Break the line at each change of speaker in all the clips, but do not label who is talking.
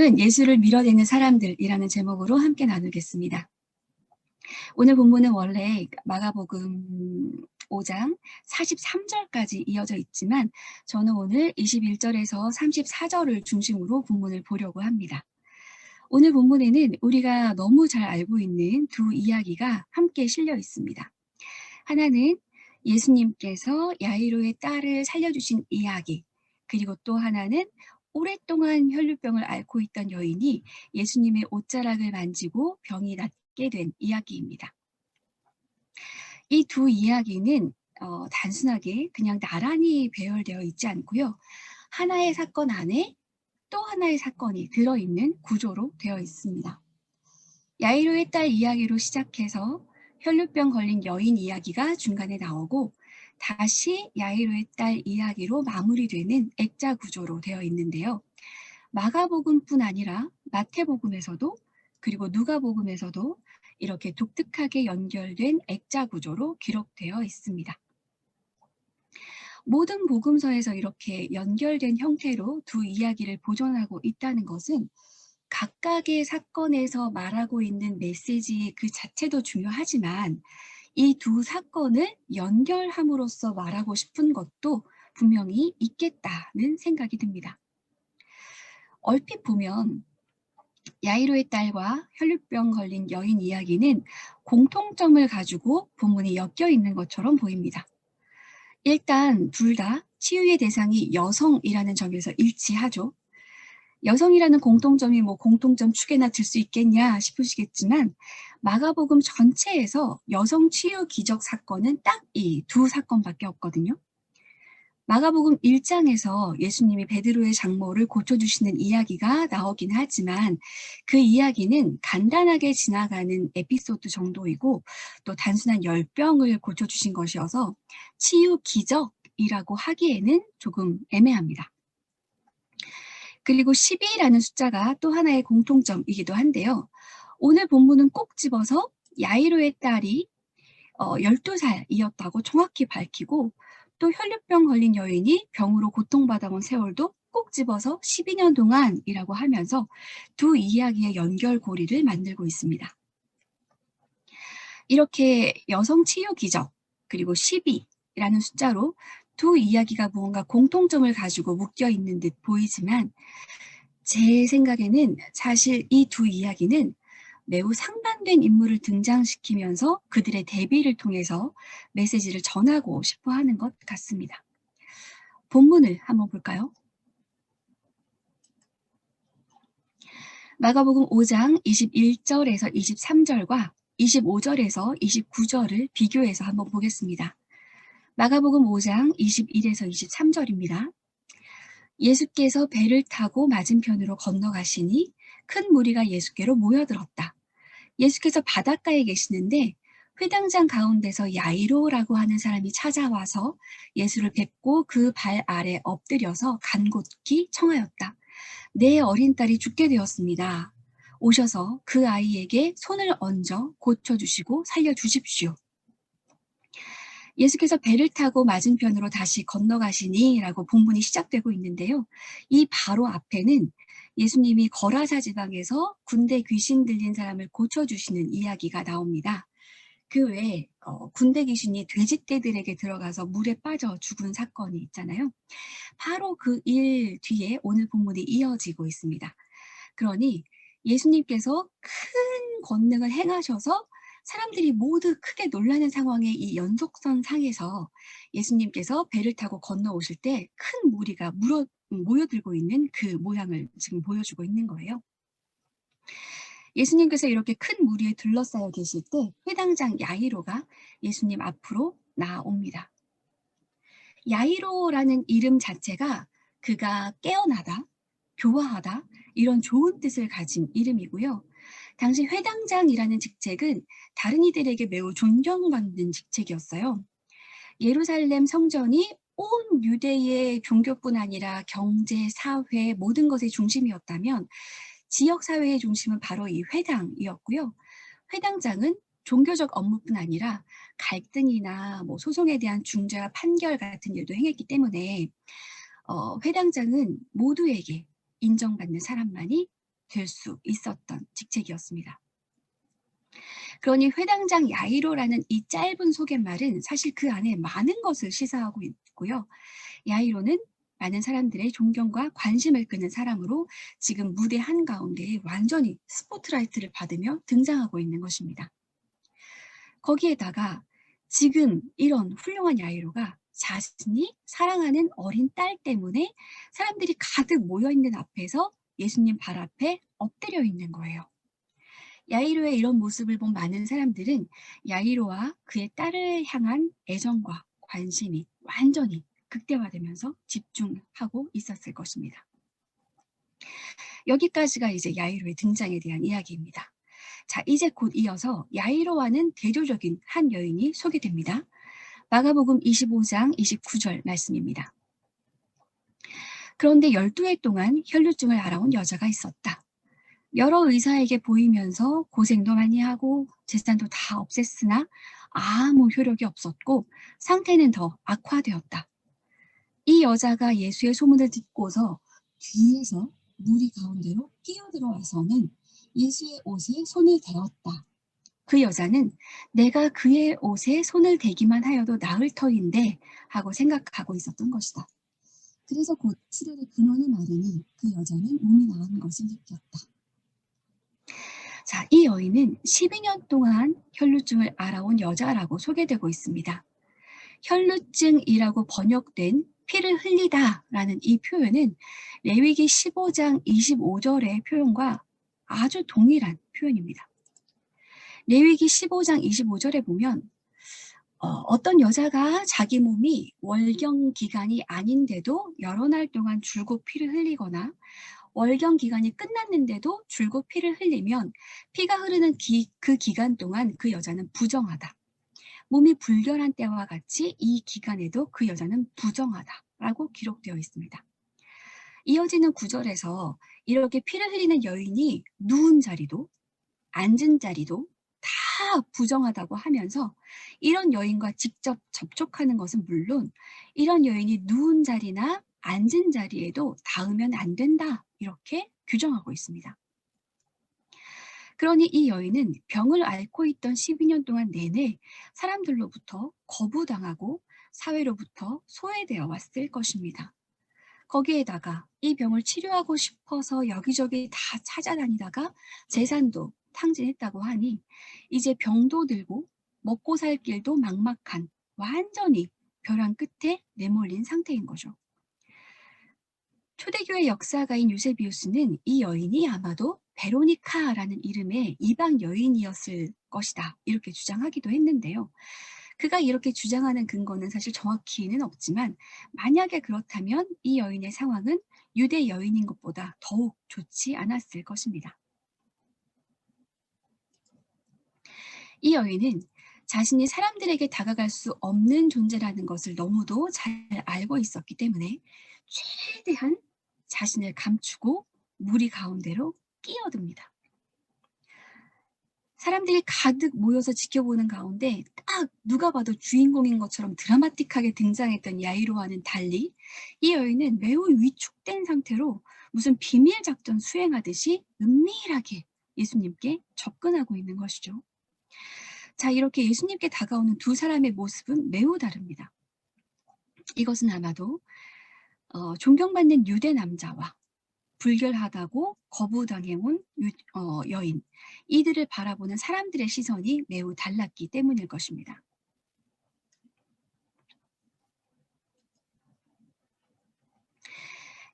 은 예수를 밀어내는 사람들이라는 제목으로 함께 나누겠습니다. 오늘 본문은 원래 마가복음 5장 43절까지 이어져 있지만 저는 오늘 21절에서 34절을 중심으로 본문을 보려고 합니다. 오늘 본문에는 우리가 너무 잘 알고 있는 두 이야기가 함께 실려 있습니다. 하나는 예수님께서 야이로의 딸을 살려주신 이야기, 그리고 또 하나는 오랫동안 혈류병을 앓고 있던 여인이 예수님의 옷자락을 만지고 병이 낫게 된 이야기입니다. 이 두 이야기는 어, 단순하게 그냥 나란히 배열되어 있지 않고요. 하나의 사건 안에 또 하나의 사건이 들어있는 구조로 되어 있습니다. 야이로의 딸 이야기로 시작해서 혈류병 걸린 여인 이야기가 중간에 나오고 다시 야이로의 딸 이야기로 마무리되는 액자 구조로 되어 있는데요. 마가복음뿐 아니라 마태복음에서도 그리고 누가복음에서도 이렇게 독특하게 연결된 액자 구조로 기록되어 있습니다. 모든 복음서에서 이렇게 연결된 형태로 두 이야기를 보존하고 있다는 것은 각각의 사건에서 말하고 있는 메시지 그 자체도 중요하지만 이 두 사건을 연결함으로써 말하고 싶은 것도 분명히 있겠다는 생각이 듭니다. 얼핏 보면 야이로의 딸과 혈류병 걸린 여인 이야기는 공통점을 가지고 본문이 엮여 있는 것처럼 보입니다. 일단 둘 다 치유의 대상이 여성이라는 점에서 일치하죠. 여성이라는 공통점이 뭐 공통점 축에나 들 수 있겠냐 싶으시겠지만 마가복음 전체에서 여성 치유 기적 사건은 딱 이 두 사건밖에 없거든요. 마가복음 1장에서 예수님이 베드로의 장모를 고쳐주시는 이야기가 나오긴 하지만 그 이야기는 간단하게 지나가는 에피소드 정도이고 또 단순한 열병을 고쳐주신 것이어서 치유 기적이라고 하기에는 조금 애매합니다. 그리고 12라는 숫자가 또 하나의 공통점이기도 한데요. 오늘 본문은 꼭 집어서 야이로의 딸이 어, 12살이었다고 정확히 밝히고 또 혈류병 걸린 여인이 병으로 고통받아온 세월도 꼭 집어서 12년 동안이라고 하면서 두 이야기의 연결고리를 만들고 있습니다. 이렇게 여성 치유 기적 그리고 12라는 숫자로 두 이야기가 무언가 공통점을 가지고 묶여 있는 듯 보이지만 제 생각에는 사실 이 두 이야기는 매우 상반된 인물을 등장시키면서 그들의 대비를 통해서 메시지를 전하고 싶어 하는 것 같습니다. 본문을 한번 볼까요? 마가복음 5장 21절에서 23절과 25절에서 29절을 비교해서 한번 보겠습니다. 마가복음 5장 21에서 23절입니다. 예수께서 배를 타고 맞은편으로 건너가시니 큰 무리가 예수께로 모여들었다. 예수께서 바닷가에 계시는데 회당장 가운데서 야이로라고 하는 사람이 찾아와서 예수를 뵙고 그 발 아래 엎드려서 간곡히 청하였다. 내 어린 딸이 죽게 되었습니다. 오셔서 그 아이에게 손을 얹어 고쳐주시고 살려주십시오. 예수께서 배를 타고 맞은편으로 다시 건너가시니 라고 본문이 시작되고 있는데요. 이 바로 앞에는 예수님이 거라사 지방에서 군대 귀신 들린 사람을 고쳐주시는 이야기가 나옵니다. 그 외에 어, 군대 귀신이 돼지떼들에게 들어가서 물에 빠져 죽은 사건이 있잖아요. 바로 그 일 뒤에 오늘 본문이 이어지고 있습니다. 그러니 예수님께서 큰 권능을 행하셔서 사람들이 모두 크게 놀라는 상황의 이 연속선 상에서 예수님께서 배를 타고 건너오실 때 큰 무리가 물어, 모여들고 있는 그 모양을 지금 보여주고 있는 거예요. 예수님께서 이렇게 큰 무리에 둘러싸여 계실 때 회당장 야이로가 예수님 앞으로 나옵니다. 야이로라는 이름 자체가 그가 깨어나다, 교화하다 이런 좋은 뜻을 가진 이름이고요. 당시 회당장이라는 직책은 다른 이들에게 매우 존경받는 직책이었어요. 예루살렘 성전이 온 유대의 종교뿐 아니라 경제, 사회 모든 것의 중심이었다면 지역 사회의 중심은 바로 이 회당이었고요. 회당장은 종교적 업무뿐 아니라 갈등이나 뭐 소송에 대한 중재와 판결 같은 일도 행했기 때문에 어, 회당장은 모두에게 인정받는 사람만이 될 수 있었던 직책이었습니다. 그러니 회당장 야이로라는 이 짧은 소개말은 사실 그 안에 많은 것을 시사하고 있고요. 야이로는 많은 사람들의 존경과 관심을 끄는 사람으로 지금 무대 한가운데에 완전히 스포트라이트를 받으며 등장하고 있는 것입니다. 거기에다가 지금 이런 훌륭한 야이로가 자신이 사랑하는 어린 딸 때문에 사람들이 가득 모여있는 앞에서 예수님 발 앞에 엎드려 있는 거예요. 야이로의 이런 모습을 본 많은 사람들은 야이로와 그의 딸을 향한 애정과 관심이 완전히 극대화되면서 집중하고 있었을 것입니다. 여기까지가 이제 야이로의 등장에 대한 이야기입니다. 자, 이제 곧 이어서 야이로와는 대조적인 한 여인이 소개됩니다. 마가복음 25장 29절 말씀입니다. 그런데 12해 동안 혈류증을 알아온 여자가 있었다. 여러 의사에게 보이면서 고생도 많이 하고 재산도 다 없앴으나 아무 효력이 없었고 상태는 더 악화되었다. 이 여자가 예수의 소문을 듣고서 뒤에서 무리 가운데로 끼어들어와서는 예수의 옷에 손을 대었다. 그 여자는 내가 그의 옷에 손을 대기만 하여도 나을 터인데 하고 생각하고 있었던 것이다. 그래서 곧 출혈의 근원을 말하니 그 여자는 몸이 나은 것을 느꼈다. 자, 이 여인은 12년 동안 혈루증을 알아온 여자라고 소개되고 있습니다. 혈루증이라고 번역된 피를 흘리다 라는 이 표현은 레위기 15장 25절의 표현과 아주 동일한 표현입니다. 레위기 15장 25절에 보면 어, 떤 여자가 자기 몸이 월경 기간이 아닌데도 여러 날 동안 줄곧 피를 흘리거나 월경 기간이 끝났는데도 줄곧 피를 흘리면 피가 흐르는 기, 그 기간 동안 그 여자는 부정하다. 몸이 불결한 때와 같이 이 기간에도 그 여자는 부정하다라고 기록되어 있습니다. 이어지는 구절에서 이렇게 피를 흘리는 여인이 누운 자리도 앉은 자리도 다 부정하다고 하면서 이런 여인과 직접 접촉하는 것은 물론 이런 여인이 누운 자리나 앉은 자리에도 닿으면 안 된다 이렇게 규정하고 있습니다. 그러니 이 여인은 병을 앓고 있던 12년 동안 내내 사람들로부터 거부당하고 사회로부터 소외되어 왔을 것입니다. 거기에다가 이 병을 치료하고 싶어서 여기저기 다 찾아다니다가 재산도 탕진했다고 하니 이제 병도 들고 먹고 살 길도 막막한 완전히 벼랑 끝에 내몰린 상태인 거죠. 초대교회 역사가인 유세비우스는 이 여인이 아마도 베로니카라는 이름의 이방 여인이었을 것이다 이렇게 주장하기도 했는데요. 그가 이렇게 주장하는 근거는 사실 정확히는 없지만 만약에 그렇다면 이 여인의 상황은 유대 여인인 것보다 더욱 좋지 않았을 것입니다. 이 여인은 자신이 사람들에게 다가갈 수 없는 존재라는 것을 너무도 잘 알고 있었기 때문에 최대한 자신을 감추고 무리 가운데로 끼어듭니다. 사람들이 가득 모여서 지켜보는 가운데 딱 누가 봐도 주인공인 것처럼 드라마틱하게 등장했던 야이로와는 달리 이 여인은 매우 위축된 상태로 무슨 비밀 작전 수행하듯이 은밀하게 예수님께 접근하고 있는 것이죠. 자, 이렇게 예수님께 다가오는 두 사람의 모습은 매우 다릅니다. 이것은 아마도 어, 존경받는 유대 남자와 불결하다고 거부당해온 어, 여인, 이들을 바라보는 사람들의 시선이 매우 달랐기 때문일 것입니다.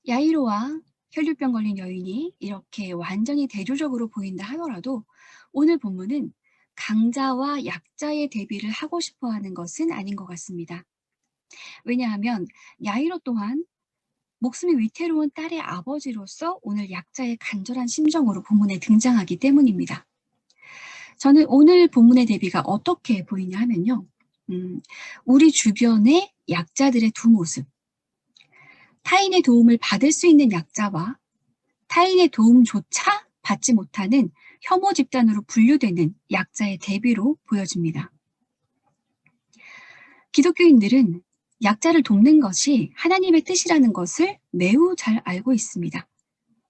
야이로와 혈류병 걸린 여인이 이렇게 완전히 대조적으로 보인다 하더라도 오늘 본문은 강자와 약자의 대비를 하고 싶어 하는 것은 아닌 것 같습니다. 왜냐하면 야이로 또한 목숨이 위태로운 딸의 아버지로서 오늘 약자의 간절한 심정으로 본문에 등장하기 때문입니다. 저는 오늘 본문의 대비가 어떻게 보이냐 하면요. 음, 우리 주변의 약자들의 두 모습. 타인의 도움을 받을 수 있는 약자와 타인의 도움조차 받지 못하는 혐오 집단으로 분류되는 약자의 대비로 보여집니다. 기독교인들은 약자를 돕는 것이 하나님의 뜻이라는 것을 매우 잘 알고 있습니다.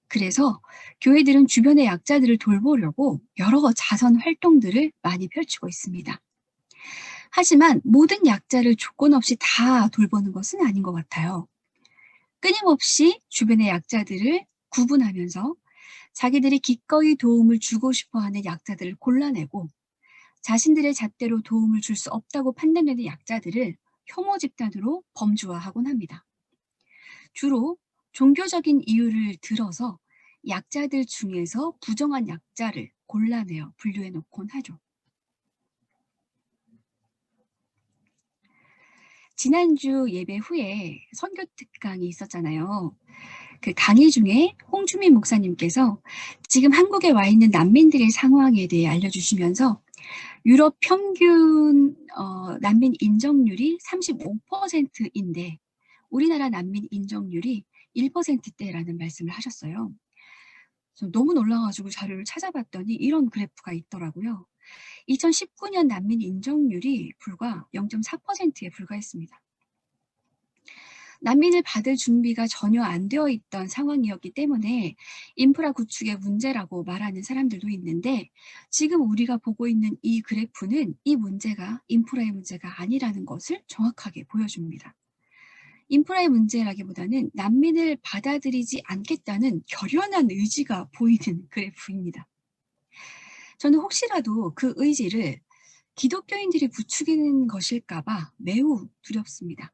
그래서 교회들은 주변의 약자들을 돌보려고 여러 자선 활동들을 많이 펼치고 있습니다. 하지만 모든 약자를 조건 없이 다 돌보는 것은 아닌 것 같아요. 끊임없이 주변의 약자들을 구분하면서 자기들이 기꺼이 도움을 주고 싶어 하는 약자들을 골라내고 자신들의 잣대로 도움을 줄 수 없다고 판단되는 약자들을 혐오 집단으로 범주화하곤 합니다. 주로 종교적인 이유를 들어서 약자들 중에서 부정한 약자를 골라내어 분류해 놓곤 하죠. 지난주 예배 후에 선교 특강이 있었잖아요. 그 강의 중에 홍주민 목사님께서 지금 한국에 와 있는 난민들의 상황에 대해 알려주시면서 유럽 평균 어, 난민 인정률이 35%인데 우리나라 난민 인정률이 1%대라는 말씀을 하셨어요. 너무 놀라가지고 자료를 찾아봤더니 이런 그래프가 있더라고요. 2019년 난민 인정률이 불과 0.4%에 불과했습니다. 난민을 받을 준비가 전혀 안 되어 있던 상황이었기 때문에 인프라 구축의 문제라고 말하는 사람들도 있는데 지금 우리가 보고 있는 이 그래프는 이 문제가 인프라의 문제가 아니라는 것을 정확하게 보여줍니다. 인프라의 문제라기보다는 난민을 받아들이지 않겠다는 결연한 의지가 보이는 그래프입니다. 저는 혹시라도 그 의지를 기독교인들이 부추기는 것일까봐 매우 두렵습니다.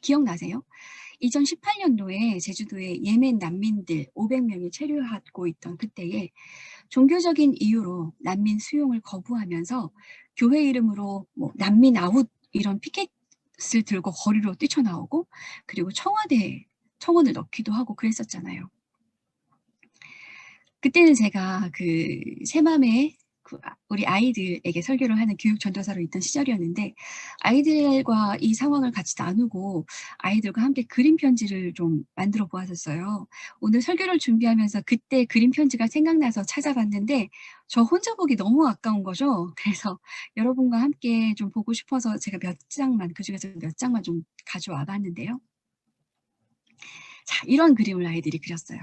기억나세요? 2018년도에 제주도에 예멘 난민들 500명이 체류하고 있던 그때에 종교적인 이유로 난민 수용을 거부하면서 교회 이름으로 뭐 난민 아웃 이런 피켓을 들고 거리로 뛰쳐나오고 그리고 청와대 청원을 넣기도 하고 그랬었잖아요. 그때는 제가 그 새맘에 우리 아이들에게 설교를 하는 교육 전도사로 있던 시절이었는데 아이들과 이 상황을 같이 나누고 아이들과 함께 그림 편지를 좀 만들어 보았었어요. 오늘 설교를 준비하면서 그때 그림 편지가 생각나서 찾아봤는데 저 혼자 보기 너무 아까운 거죠. 그래서 여러분과 함께 좀 보고 싶어서 제가 몇 장만 그 중에서 몇 장만 좀 가져와 봤는데요. 자, 이런 그림을 아이들이 그렸어요.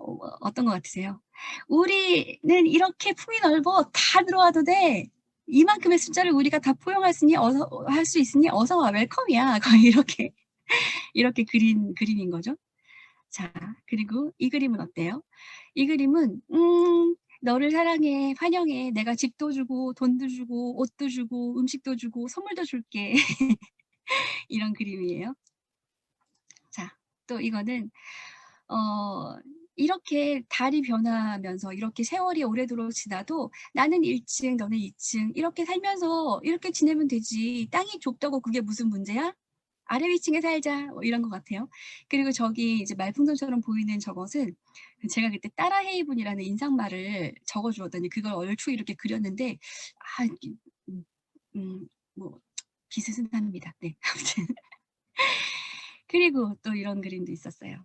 어, 어떤 것 같으세요? 우리는 이렇게 품이 넓어 다 들어와도 돼. 이만큼의 숫자를 우리가 다 포용할 수 있니 어서 할 수 있으니 어서 와 웰컴이야. 거의 이렇게 이렇게 그린 그림인 거죠. 자 그리고 이 그림은 어때요? 이 그림은 음 너를 사랑해 환영해 내가 집도 주고 돈도 주고 옷도 주고 음식도 주고 선물도 줄게 이런 그림이에요. 자 또 이거는 어 이렇게 달이 변하면서 이렇게 세월이 오래도록 지나도 나는 1층 너는 2층 이렇게 살면서 이렇게 지내면 되지 땅이 좁다고 그게 무슨 문제야? 아래 위층에 살자 뭐 이런 것 같아요. 그리고 저기 이제 말풍선처럼 보이는 저것은 제가 그때 따라 헤이븐이라는 인상말을 적어주었더니 그걸 얼추 이렇게 그렸는데 아, 음, 음, 뭐 비슷은 합니다. 네, 아무튼 그리고 또 이런 그림도 있었어요.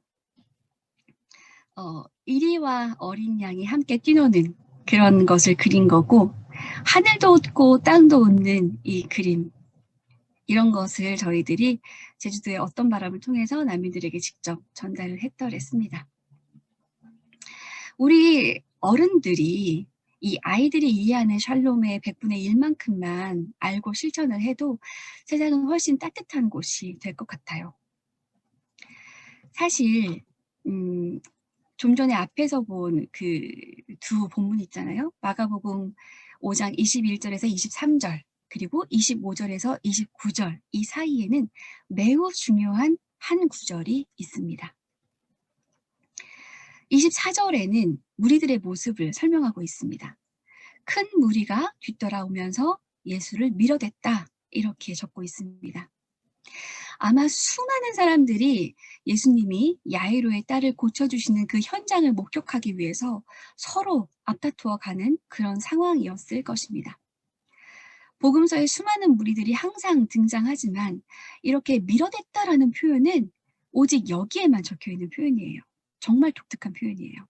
어, 이리와 어린 양이 함께 뛰노는 그런 것을 그린 거고 하늘도 웃고 땅도 웃는 이 그림 이런 것을 저희들이 제주도의 어떤 바람을 통해서 난민들에게 직접 전달을 했더랬습니다. 우리 어른들이 이 아이들이 이해하는 샬롬의 100분의 1만큼만 알고 실천을 해도 세상은 훨씬 따뜻한 곳이 될 것 같아요. 사실 음, 좀 전에 앞에서 본 그 두 본문 있잖아요. 마가복음 5장 21절에서 23절 그리고 25절에서 29절 이 사이에는 매우 중요한 한 구절이 있습니다. 24절에는 무리들의 모습을 설명하고 있습니다. 큰 무리가 뒤돌아오면서 예수를 밀어댔다 이렇게 적고 있습니다. 아마 수많은 사람들이 예수님이 야이로의 딸을 고쳐주시는 그 현장을 목격하기 위해서 서로 앞다투어 가는 그런 상황이었을 것입니다. 복음서에 수많은 무리들이 항상 등장하지만 이렇게 밀어댔다라는 표현은 오직 여기에만 적혀 있는 표현이에요. 정말 독특한 표현이에요.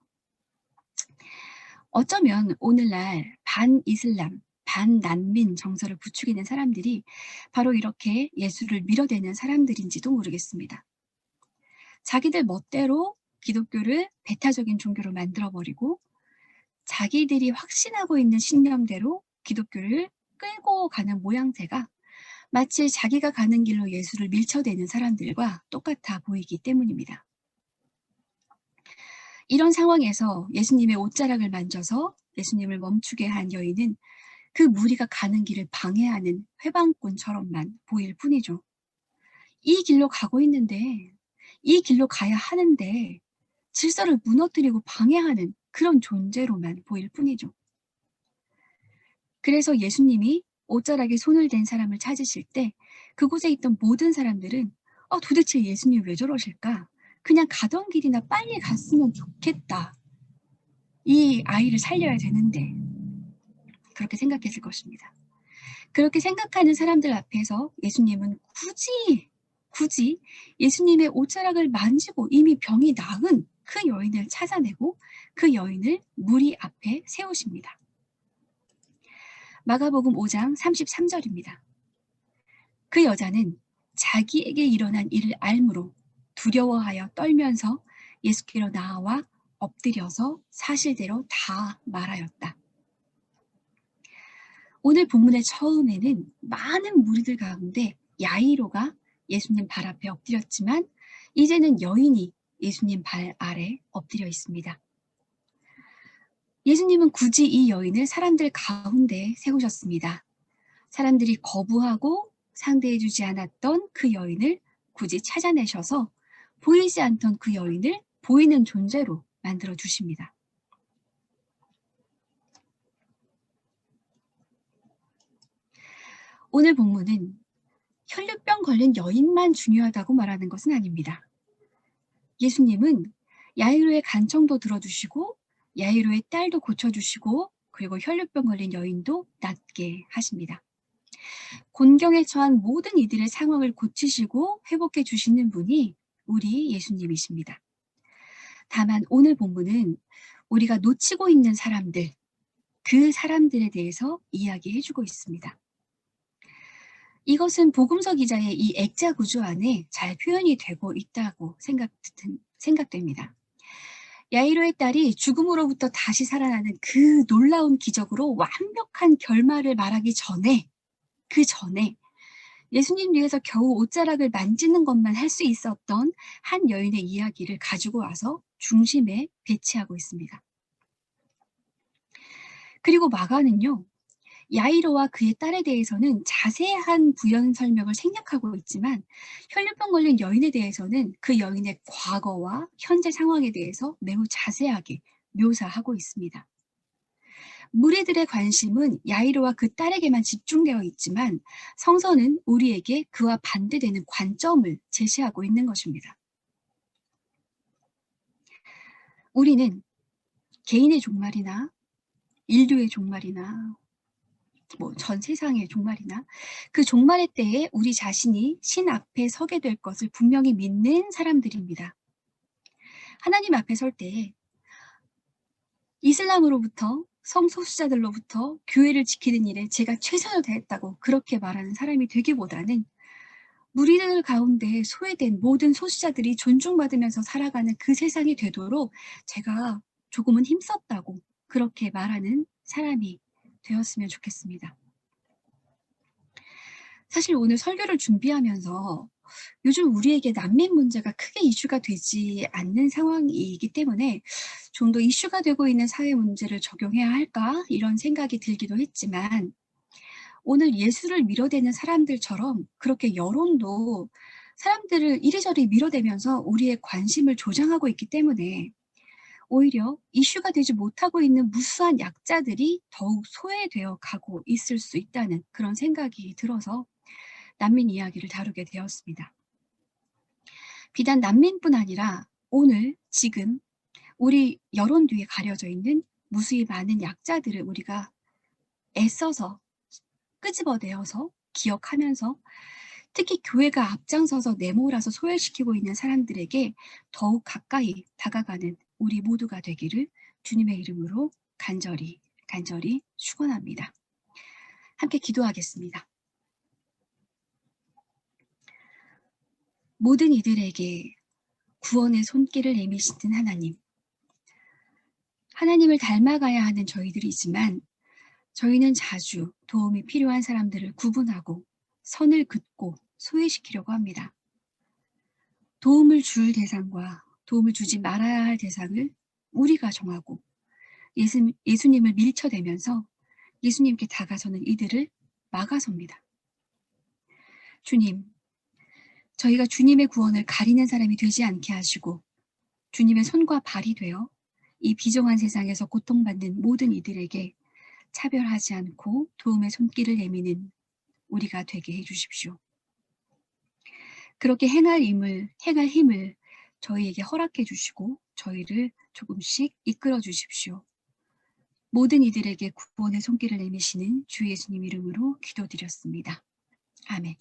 어쩌면 오늘날 반이슬람, 반난민 정서를 부추기는 사람들이 바로 이렇게 예수를 밀어대는 사람들인지도 모르겠습니다. 자기들 멋대로 기독교를 배타적인 종교로 만들어버리고 자기들이 확신하고 있는 신념대로 기독교를 끌고 가는 모양새가 마치 자기가 가는 길로 예수를 밀쳐대는 사람들과 똑같아 보이기 때문입니다. 이런 상황에서 예수님의 옷자락을 만져서 예수님을 멈추게 한 여인은 그 무리가 가는 길을 방해하는 회방꾼처럼만 보일 뿐이죠. 이 길로 가고 있는데, 이 길로 가야 하는데, 질서를 무너뜨리고 방해하는 그런 존재로만 보일 뿐이죠. 그래서 예수님이 옷자락에 손을 댄 사람을 찾으실 때 그곳에 있던 모든 사람들은 어, 도대체 예수님 왜 저러실까? 그냥 가던 길이나 빨리 갔으면 좋겠다. 이 아이를 살려야 되는데 그렇게 생각했을 것입니다. 그렇게 생각하는 사람들 앞에서 예수님은 굳이 굳이 예수님의 옷자락을 만지고 이미 병이 나은 그 여인을 찾아내고 그 여인을 무리 앞에 세우십니다. 마가복음 5장 33절입니다. 그 여자는 자기에게 일어난 일을 알므로 두려워하여 떨면서 예수께로 나와 엎드려서 사실대로 다 말하였다. 오늘 본문의 처음에는 많은 무리들 가운데 야이로가 예수님 발 앞에 엎드렸지만 이제는 여인이 예수님 발 아래 엎드려 있습니다. 예수님은 굳이 이 여인을 사람들 가운데 세우셨습니다. 사람들이 거부하고 상대해주지 않았던 그 여인을 굳이 찾아내셔서 보이지 않던 그 여인을 보이는 존재로 만들어 주십니다. 오늘 본문은 혈류병 걸린 여인만 중요하다고 말하는 것은 아닙니다. 예수님은 야이로의 간청도 들어주시고 야이로의 딸도 고쳐주시고 그리고 혈류병 걸린 여인도 낫게 하십니다. 곤경에 처한 모든 이들의 상황을 고치시고 회복해 주시는 분이 우리 예수님이십니다. 다만 오늘 본문은 우리가 놓치고 있는 사람들, 그 사람들에 대해서 이야기해 주고 있습니다. 이것은 복음서 기자의 이 액자 구조 안에 잘 표현이 되고 있다고 생각, 생각됩니다. 야이로의 딸이 죽음으로부터 다시 살아나는 그 놀라운 기적으로 완벽한 결말을 말하기 전에 그 전에 예수님 위해서 겨우 옷자락을 만지는 것만 할 수 있었던 한 여인의 이야기를 가지고 와서 중심에 배치하고 있습니다. 그리고 마가는요, 야이로와 그의 딸에 대해서는 자세한 부연 설명을 생략하고 있지만 혈류병 걸린 여인에 대해서는 그 여인의 과거와 현재 상황에 대해서 매우 자세하게 묘사하고 있습니다. 무리들의 관심은 야이로와 그 딸에게만 집중되어 있지만 성서는 우리에게 그와 반대되는 관점을 제시하고 있는 것입니다. 우리는 개인의 종말이나 인류의 종말이나 뭐 전 세상의 종말이나 그 종말의 때에 우리 자신이 신 앞에 서게 될 것을 분명히 믿는 사람들입니다. 하나님 앞에 설때 이슬람으로부터 성소수자들로부터 교회를 지키는 일에 제가 최선을 다했다고 그렇게 말하는 사람이 되기보다는 무리들 가운데 소외된 모든 소수자들이 존중받으면서 살아가는 그 세상이 되도록 제가 조금은 힘썼다고 그렇게 말하는 사람이 되었으면 좋겠습니다. 사실 오늘 설교를 준비하면서 요즘 우리에게 난민 문제가 크게 이슈가 되지 않는 상황이기 때문에 좀 더 이슈가 되고 있는 사회 문제를 적용해야 할까 이런 생각이 들기도 했지만 오늘 예수를 밀어대는 사람들처럼 그렇게 여론도 사람들을 이리저리 밀어대면서 우리의 관심을 조장하고 있기 때문에 오히려 이슈가 되지 못하고 있는 무수한 약자들이 더욱 소외되어 가고 있을 수 있다는 그런 생각이 들어서 난민 이야기를 다루게 되었습니다. 비단 난민뿐 아니라 오늘 지금 우리 여론 뒤에 가려져 있는 무수히 많은 약자들을 우리가 애써서 끄집어내어서 기억하면서 특히 교회가 앞장서서 내몰아서 소외시키고 있는 사람들에게 더욱 가까이 다가가는 우리 모두가 되기를 주님의 이름으로 간절히 간절히 축원합니다. 함께 기도하겠습니다. 모든 이들에게 구원의 손길을 내미시는 하나님. 하나님을 닮아가야 하는 저희들이지만 저희는 자주 도움이 필요한 사람들을 구분하고 선을 긋고 소외시키려고 합니다. 도움을 줄 대상과 도움을 주지 말아야 할 대상을 우리가 정하고 예수, 예수님을 밀쳐대면서 예수님께 다가서는 이들을 막아섭니다. 주님, 저희가 주님의 구원을 가리는 사람이 되지 않게 하시고 주님의 손과 발이 되어 이 비정한 세상에서 고통받는 모든 이들에게 차별하지 않고 도움의 손길을 내미는 우리가 되게 해 주십시오. 그렇게 행할 힘을, 행할 힘을 저희에게 허락해 주시고 저희를 조금씩 이끌어 주십시오. 모든 이들에게 구원의 손길을 내미시는 주 예수님 이름으로 기도드렸습니다. 아멘.